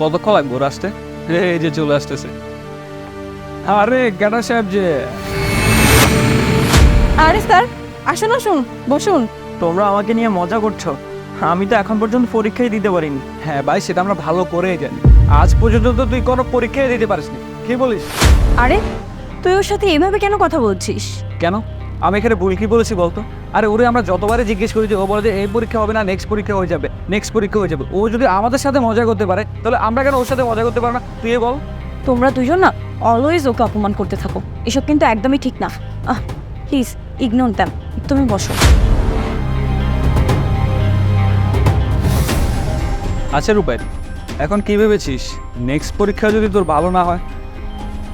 কতক্ষণ লাগবে ওর আসতে? এই যে চলে আসতেছে। আরে গ্যাডা সাহেব যে। আরে স্যার আসুন আসুন বসুন। তোমরা আমাকে নিয়ে মজা করছ। আমি তো এখন পর্যন্ত পরীক্ষাই দিতে পারিনি। হ্যাঁ ভাই সেটা আমরা ভালো করেই জানি। আজ পর্যন্ত তো তুই কোনো পরীক্ষাই দিতে পারিসনি। কি বলিস? আরে তুই ওর সাথে এভাবে কেন কথা বলছিস? কেন? আমি এখানে ভুল কি বলেছি বলতো? আরে ওরে আমরা যতবারই জিজ্ঞেস করি যে ও বলে যে এই পরীক্ষা হবে না নেক্সট পরীক্ষা হয়ে যাবে নেক্সট পরীক্ষা হয়ে যাবে। ও যদি আমাদের সাথে মজা করতে পারে তাহলে আমরা কেন ওর সাথে মজা করতে পারব না? তুই বল। তোমরা দুজন না অলওয়েজ ওকে অপমান করতে থাকো। এসব কিন্তু একদমই ঠিক না। আহ প্লিজ ইগনোর দ্যাম তুমি বসো। আচ্ছা রূপাই এখন কি ভেবেছিস? নেক্সট পরীক্ষা যদি তোর ভালো না হয়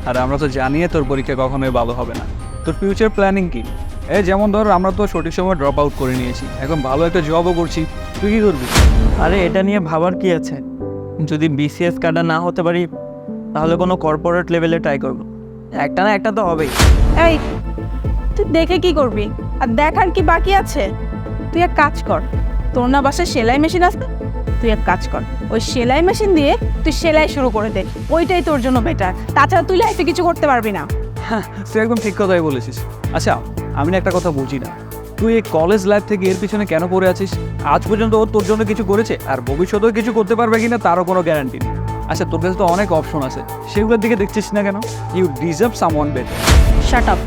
আর আমরা তো জানিয়ে তোর পরীক্ষা কখনোই ভালো হবে না। তোর ফিউচার প্ল্যানিং কি? এ যেমন ধর আমরা তো সঠিক সময় ড্রপ আউট করে নিয়েছি। এখন ভালো একটা জবও করছি। তুই কী করবি? আরে এটা নিয়ে ভাবার কি আছে? যদি বিসিএস কার্ডা না হতে পারি তাহলে কোনো কর্পোরেট লেভেলে ট্রাই করব। একটা না একটা তো হবেই। এই তুই দেখে কি করবি? আর দেখার কি বাকি আছে? তুই এক কাজ কর। তোর না বাসায় সেলাই মেশিন আছে? তুই এক কাজ কর। ওই সেলাই মেশিন দিয়ে তুই সেলাই শুরু করে দে। ওইটাই তোর জন্য বেটার তাছাড়া তুই লাইফে কিছু করতে পারবি না। হ্যাঁ তুই একদম ঠিক কথাই বলেছিস। আচ্ছা আমি না একটা কথা বুঝি না। তুই এই কলেজ লাইফ থেকে এর পিছনে কেন পড়ে আছিস? আজ পর্যন্ত ও তোর জন্য কিছু করেছে আর ভবিষ্যতেও কিছু করতে পারবে কিনা তারও কোনো গ্যারান্টি নেই। আচ্ছা তোর কাছে তো অনেক অপশন আছে। সেগুলোর দিকে দেখছিস না কেন? You deserve someone better shut up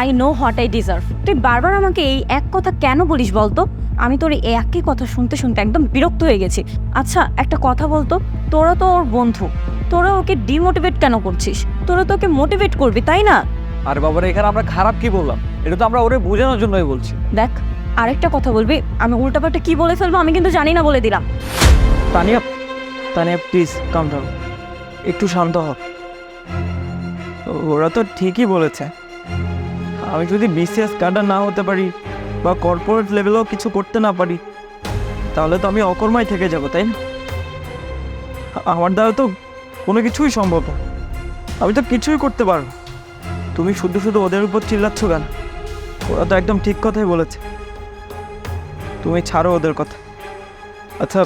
I know what I deserve তুই বারবার আমাকে এই এক কথা কেন বলিস বলতো? আমি তোর এই একই কথা শুনতে শুনতে একদম বিরক্ত হয়ে গেছি। আচ্ছা একটা কথা বলতো? তোরা তো ওর বন্ধু। তোরা ওকে ডিমোটিভেট কেন করছিস? তোরা তো ওকে মোটিভেট করবি তাই না? আর বাবারা এখানে আমরা খারাপ কি বললাম? এটা তো আমরা ওরে বোঝানোর জন্যই বলছি। দেখ আরেকটা কথা বলবি আমি উল্টাপাল্টা কি বলে ফেলব আমি কিন্তু জানি না বলে দিলাম। Tania Tania please calm down একটু শান্ত হ। ওরা তো ঠিকই বলেছে। আমি যদি বিসিএস কার্ডার না হতে পারি বা কর্পোরেট লেভেলেও কিছু করতে না পারি তাহলে তো আমি অকর্মাই থেকে যাব তাই না? আমার দ্বারা তো কোনো কিছুই সম্ভব না। আমি তো কিছুই করতে পারব তুমি শুধু শুধু ওদের উপর চিল্লাচ্ছ কেন? ওরা তো একদম ঠিক কথাই বলেছে। তুমি ছাড়ো ওদের কথা। আচ্ছা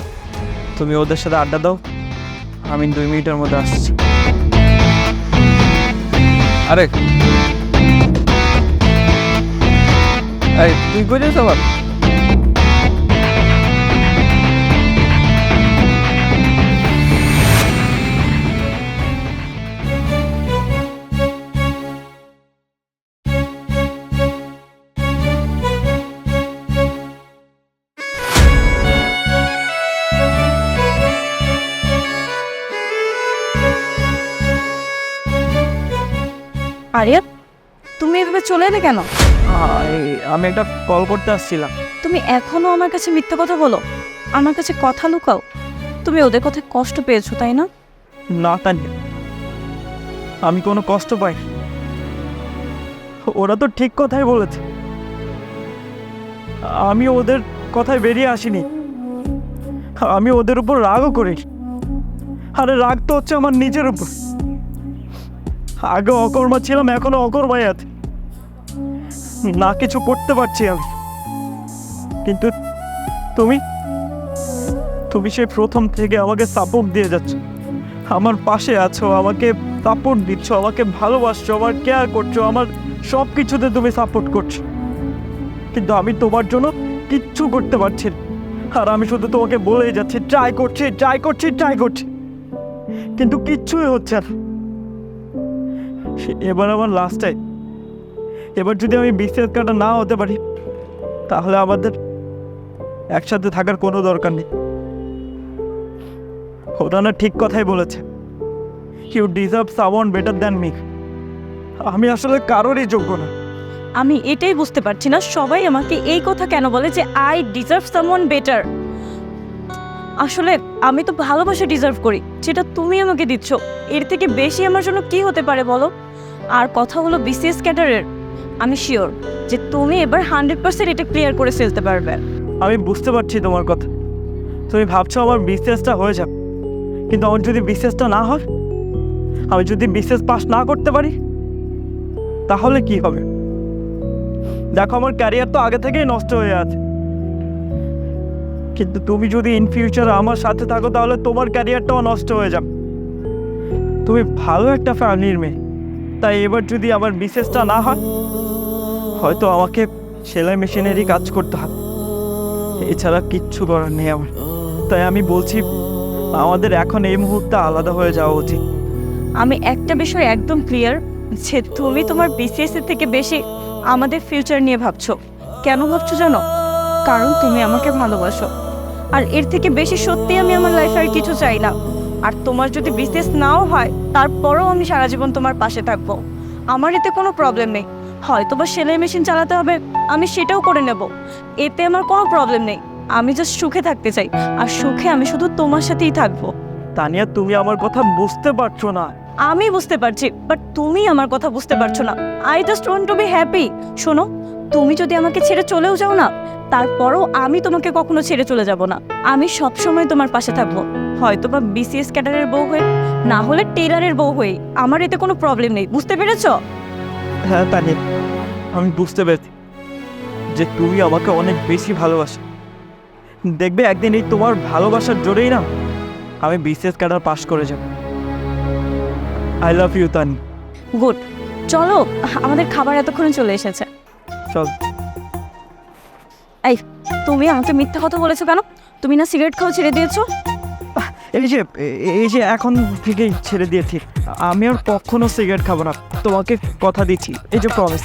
তুমি ওদের সাথে আড্ডা দাও। আমি দুই মিনিটের মধ্যে আসছি। আরে! তুই যাস আবার? আরে তুমি এভাবে চলে এলে কেন? আমি একটা কল করতে আসছিলাম। তুমি এখনও আমার কাছে মিথ্যে কথা বলো। আমার কাছে কথা লুকাও। তুমি ওদের কথায় কষ্ট পেয়েছ তাই না? না তানি আমি কোনো কষ্ট পাই ওরা তো ঠিক কথাই বলেছে। আমি ওদের কথায় বেরিয়ে আসিনি। আমি ওদের উপর রাগও করি আরে রাগ তো হচ্ছে আমার নিজের উপর। আগে অকর্মা ছিলাম, এখনও আছে না কিছু করতে পারছি আমি। কিন্তু তুমি তুমি সেই প্রথম থেকে আমাকে সাপোর্ট দিয়ে যাচ্ছ। আমার পাশে আছো, আমাকে সাপোর্ট দিচ্ছ, আমাকে ভালোবাসছো, আমার কেয়ার করছ, আমার সব কিছুতে তুমি সাপোর্ট করছ। কিন্তু আমি তোমার জন্য কিচ্ছু করতে পারছি না। আর আমি শুধু তোমাকে বলেই যাচ্ছি ট্রাই করছি ট্রাই করছি ট্রাই করছি। কিন্তু কিচ্ছুই হচ্ছে না। এবার আমার লাস্ট টাইম এবার যদি আমি বিসিএস কার্ডটা না হতে পারি, তাহলে আমাদের একসাথে থাকার কোনো দরকার নেই। ওরা না ঠিক কথাই বলেছে। You deserve someone better than me আমি আসলে কারোরই যোগ্য না। আমি এটাই বুঝতে পারছি না, সবাই আমাকে এই কথা কেন বলে যে আই ডিজার্ভ সামওয়ান বেটার আসলে আমি তো ভালোবাসা ডিজার্ভ করি যেটা তুমি আমাকে দিচ্ছ। এর থেকে বেশি আমার জন্য কি হতে পারে বলো? আর কথা হলো বিসিএস ক্যাডারের আমি শিওর যে তুমি এবার হান্ড্রেড পার্সেন্ট এটা ক্লিয়ার করে ফেলতে পারবে। আমি বুঝতে পারছি তোমার কথা। তুমি ভাবছ আমার বিসিএসটা হয়ে যাবে। কিন্তু আমার যদি বিসিএসটা না হয়, আমি যদি বিসিএস পাস না করতে পারি, তাহলে কি হবে? দেখো, আমার ক্যারিয়ার তো আগে থেকেই নষ্ট হয়ে আছে। কিন্তু তুমি যদি ইন ফিউচার আমার সাথে থাকো, তাহলে তোমার ক্যারিয়ারটাও নষ্ট হয়ে যাবে। তুমি ভালো একটা ফ্যামিলির মেয়ে। তাই এবার যদি আমার বিশেষটা না হয়, হয়তো আমাকে সেলাই মেশিনেরই কাজ করতে হবে এছাড়া কিচ্ছু করার নেই আমার। তাই আমি বলছি, আমাদের এখন এই মুহূর্তে আলাদা হয়ে যাওয়া উচিত। আমি একটা বিষয় একদম ক্লিয়ার যে তুমি তোমার বিসিএস থেকে বেশি আমাদের ফিউচার নিয়ে ভাবছ। কেন ভাবছ জানো? কারণ তুমি আমাকে ভালোবাসো। আর এর থেকে বেশি সত্যি আমি আমার লাইফে আর কিছু চাই না। আর তোমার যদি বিসিএস নাও হয় তারপরেও আমি সারা জীবন তোমার পাশে থাকব। আমার এতে কোনো প্রবলেম নেই। হয়তো বা সেলাই মেশিন চালাতে হবে আমি সেটাও করে নেব। এতে আমার কোনো প্রবলেম নেই। আমি জাস্ট সুখে থাকতে চাই। আর সুখে আমি শুধু তোমার সাথেই থাকব। তানিয়া তুমি আমার কথা বুঝতে পারছ না। আমি বুঝতে পারছি বাট তুমি আমার কথা বুঝতে পারছ না। I just want to be happy শোনো তুমি যদি আমাকে ছেড়ে চলেও যাও না তারপরও আমি তোমাকে কখনো ছেড়ে চলে যাব না। আমি সব সময় তোমার পাশে থাকব। হয়তো বা বিসিএস ক্যাডারের বউ হয়ে না হলে টেলারের বউ হয়ে আমার এতে কোনো প্রবলেম নেই বুঝতে পেরেছ? হ্যাঁ তানিয়া আমি বুঝতে পেরেছি যে তুমি আমাকে অনেক বেশি ভালোবাসো। দেখবে একদিন এই তোমার ভালোবাসার জোরেই না আমি বিসিএস ক্যাডার পাশ করে যাব। I love you Tani good. চলো আমাদের খাবার এতক্ষণে চলে এসেছে। চল। এই, তুমি আমাকে মিথ্যা কথা বলেছ কেন? তুমি না সিগারেট খাও ছেড়ে দিয়েছ? এই যে এই যে এখন থেকেই ছেড়ে দিয়েছি। আমি আর কখনো সিগারেট খাব না। তোমাকে কথা দিচ্ছি। এই যে প্রমিস